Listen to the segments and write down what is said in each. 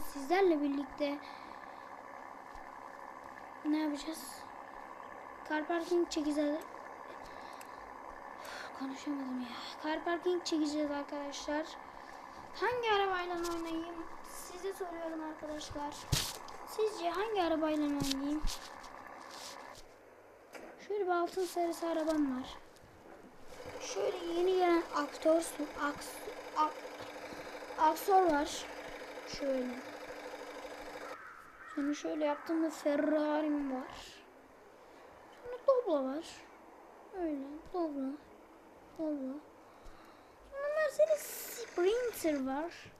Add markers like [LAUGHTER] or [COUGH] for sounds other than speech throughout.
Sizlerle birlikte ne yapacağız? Car parking çekeceğiz. Konuşamadım ya. Car parking çekeceğiz arkadaşlar. Hangi arabayla oynayayım? Size soruyorum arkadaşlar. Sizce hangi arabayla oynayayım? Şöyle bir altın sarısı arabam var. Şöyle yeni gelen aktör aks, ak, aksor var. Şöyle. Sonra şöyle yaptığımda Ferrari'm var. Sonra Doblo var. Öyle Doblo. Doblo. Sonra Mercedes Sprinter var.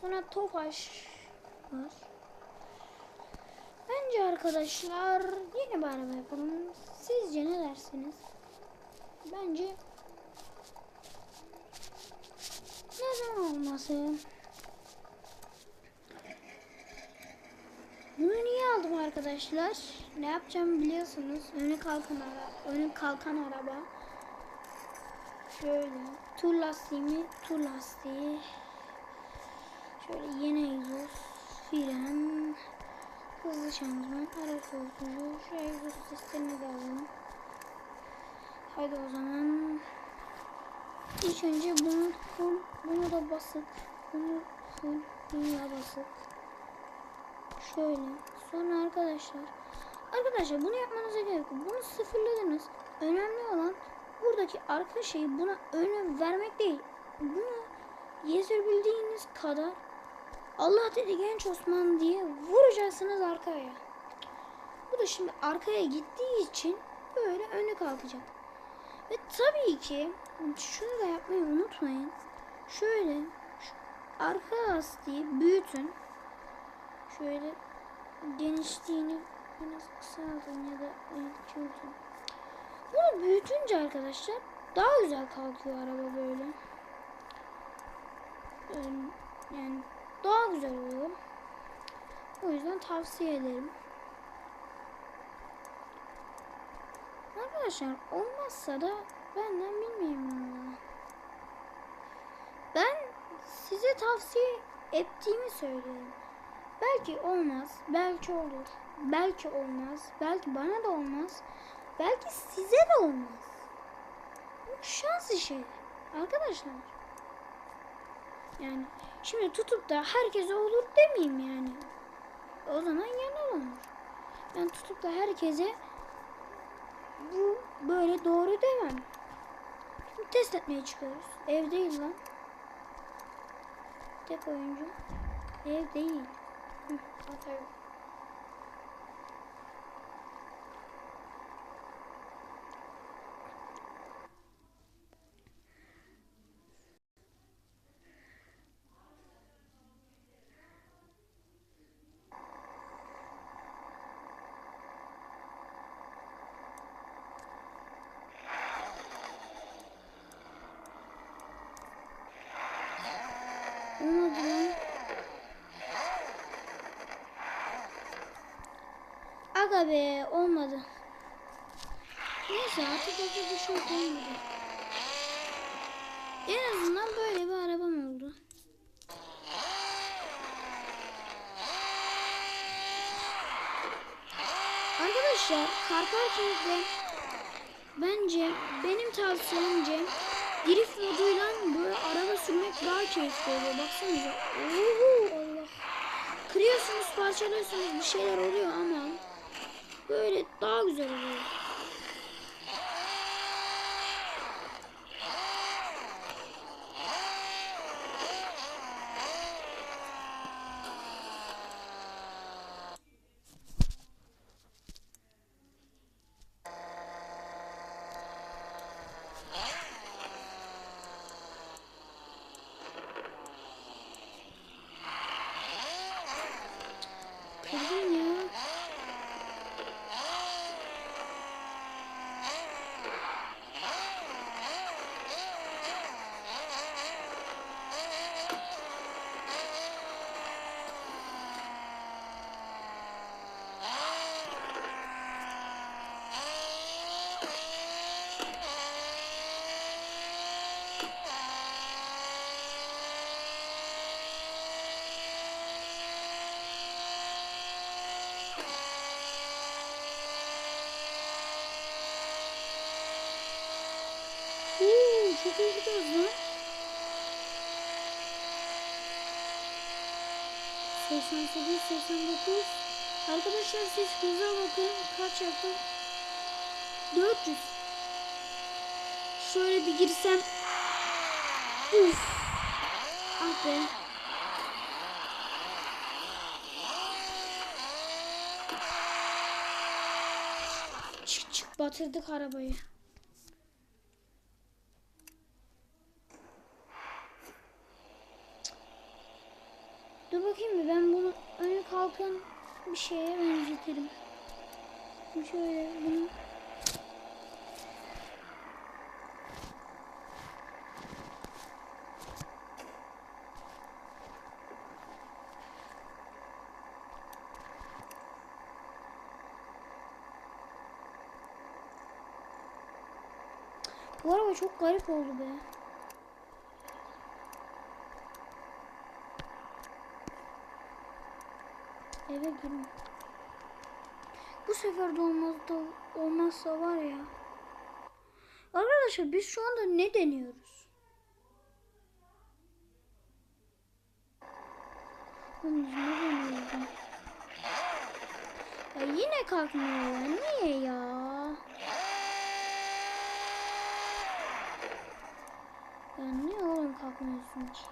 Sonra Tofaş var. Bence arkadaşlar yeni bir araba yapalım. Sizce ne dersiniz? Bence neden olmasın? Bunu niye aldım arkadaşlar? Ne yapacağımı biliyorsunuz. Önü kalkan araba. Önü kalkan araba. Şöyle. Tur lastiğimi, tur lastiği. Şöyle yeni egzoz, fren, hızlı şanzıman, ara korkucu. Şu egzoz sistemini de alalım. Haydi o zaman. İlk önce bunu full, bunu da basık. Bunu full, bunu da basık. Şöyle. Sonra arkadaşlar. Arkadaşlar bunu yapmanıza gerek yok. Bunu sıfırladınız. Önemli olan buradaki arka şeyi buna önem vermek değil. Bunu yetebildiğiniz kadar Allah dedi genç Osman diye vuracaksınız arkaya. Bu da şimdi arkaya gittiği için böyle önü kalkacak. Ve tabii ki şunu da yapmayı unutmayın. Şöyle şu arka lastiği büyütün. Şöyle genişliğini biraz kısaltın ya da küçültün. Bunu büyütünce arkadaşlar daha güzel kalkıyor araba böyle. Yani daha güzel oluyor. O yüzden tavsiye ederim. Arkadaşlar olmazsa da benden bilmiyorum valla. Ben size tavsiye ettiğimi söylüyorum. Belki olmaz, belki olur, belki olmaz, belki bana da olmaz, belki size de olmaz. Bu şans işi arkadaşlar. Yani şimdi tutup da herkese olur demeyeyim yani. O zaman yalan olur. Ben tutup da herkese bu böyle doğru demem. Şimdi test etmeye çıkıyoruz. Ev değil lan. Tek oyuncu. Ev değil. also Ну, be olmadı. Neyse artık yapacak bir şey olmadı. En azından böyle bir arabam oldu. Arkadaşlar car parking'de bence benim tavsiyemce drift moduyla böyle araba sürmek daha keyifli oluyor. Baksanıza. Oho Allah. Kırıyorsunuz, parçalıyorsunuz bir şeyler oluyor ama böyle daha güzel oluyor. Kırdın ya. Çok iyi gidiyoruz lan. 88, 89. Arkadaşlar siz hıza bakın. Kaç yaptım? 400. Şöyle bir girsem. Uf. Ah be. Çık çık batırdık arabayı. Dur bakayım mı ben bunu öne kalkan bir şeye benzetirim. Şöyle bunu Bu araba çok garip oldu be. Eve girin. Bu sefer de olmaz da olmazsa var ya. Arkadaşlar biz şu anda ne deniyoruz? Ne deniyoruz? ya? Yine kalkmıyor. Niye ya? Ya niye oğlum kalkmıyorsun ki?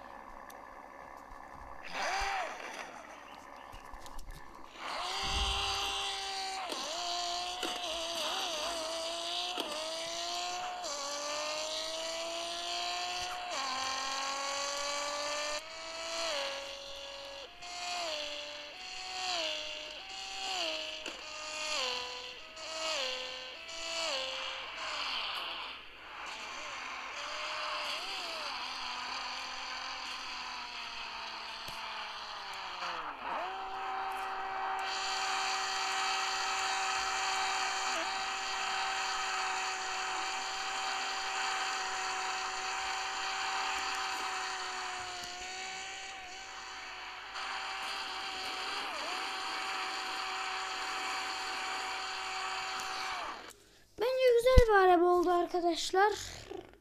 Bence güzel bir araba oldu arkadaşlar.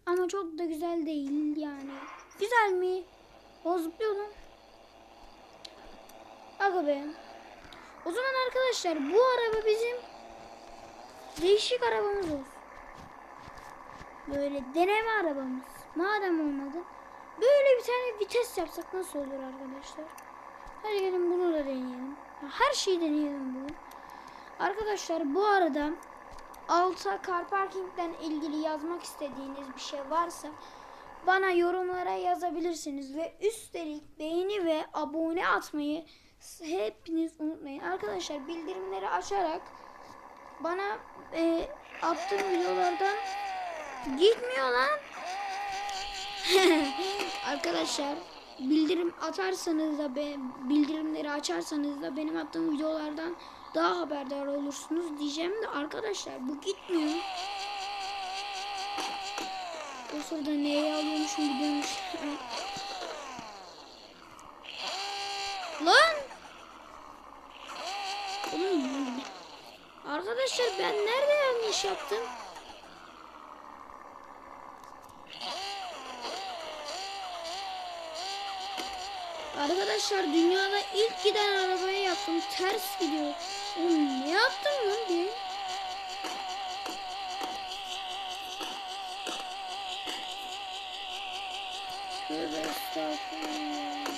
Ama çok da güzel değil yani. Güzel mi? O zıplıyordum. Aga be. O zaman arkadaşlar bu araba bizim değişik arabamız olsun. Böyle deneme arabamız. Madem olmadı. Böyle bir tane vites yapsak nasıl olur arkadaşlar? Hadi gelin bunu da deneyelim. Her şeyi deneyelim bugün. Arkadaşlar bu arada alta car parking'den ilgili yazmak istediğiniz bir şey varsa bana yorumlara yazabilirsiniz ve üstelik beğeni ve abone atmayı hepiniz unutmayın. Arkadaşlar bildirimleri açarak bana e, attığım videolardan gitmiyor lan. [LAUGHS] Arkadaşlar bildirim atarsanız da be, bildirimleri açarsanız da benim attığım videolardan daha haberdar olursunuz diyeceğim de arkadaşlar bu gitmiyor. O sırada neyi alıyormuşum biliyormuş. [LAUGHS] Lan! Arkadaşlar ben nerede yanlış yaptım? Arkadaşlar dünyada ilk giden arabayı yaptım. Ters gidiyor. Oğlum ne yaptım lan diye. Tövbe estağfurullah.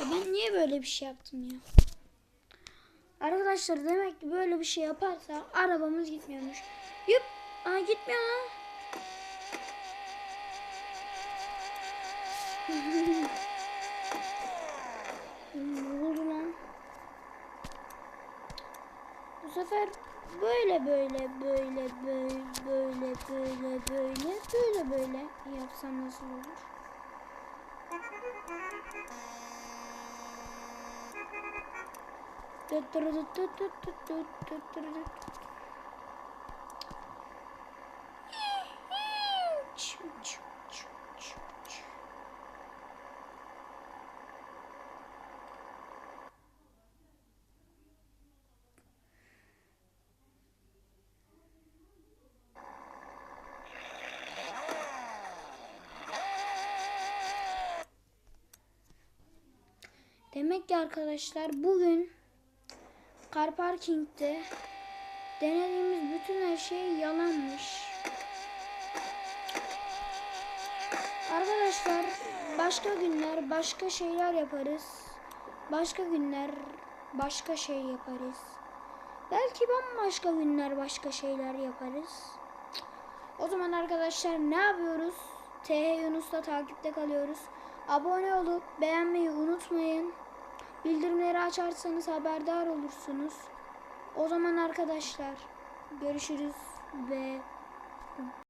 Ya ben niye böyle bir şey yaptım ya? Arkadaşlar demek ki böyle bir şey yaparsa arabamız gitmiyormuş. Yup. Aa gitmiyor lan. Vur lan. Bu sefer böyle böyle böyle böyle böyle böyle böyle böyle böyle yapsam nasıl olur? Tut tut tut tut tut tut tut tut Demek ki arkadaşlar bugün Car Parking'de denediğimiz bütün her şey yalanmış. Arkadaşlar başka günler başka şeyler yaparız. Başka günler başka şey yaparız. Belki bambaşka günler başka şeyler yaparız. O zaman arkadaşlar ne yapıyoruz? TH Yunus'la takipte kalıyoruz. Abone olup beğenmeyi unutmayın. Bildirimleri açarsanız haberdar olursunuz. O zaman arkadaşlar görüşürüz ve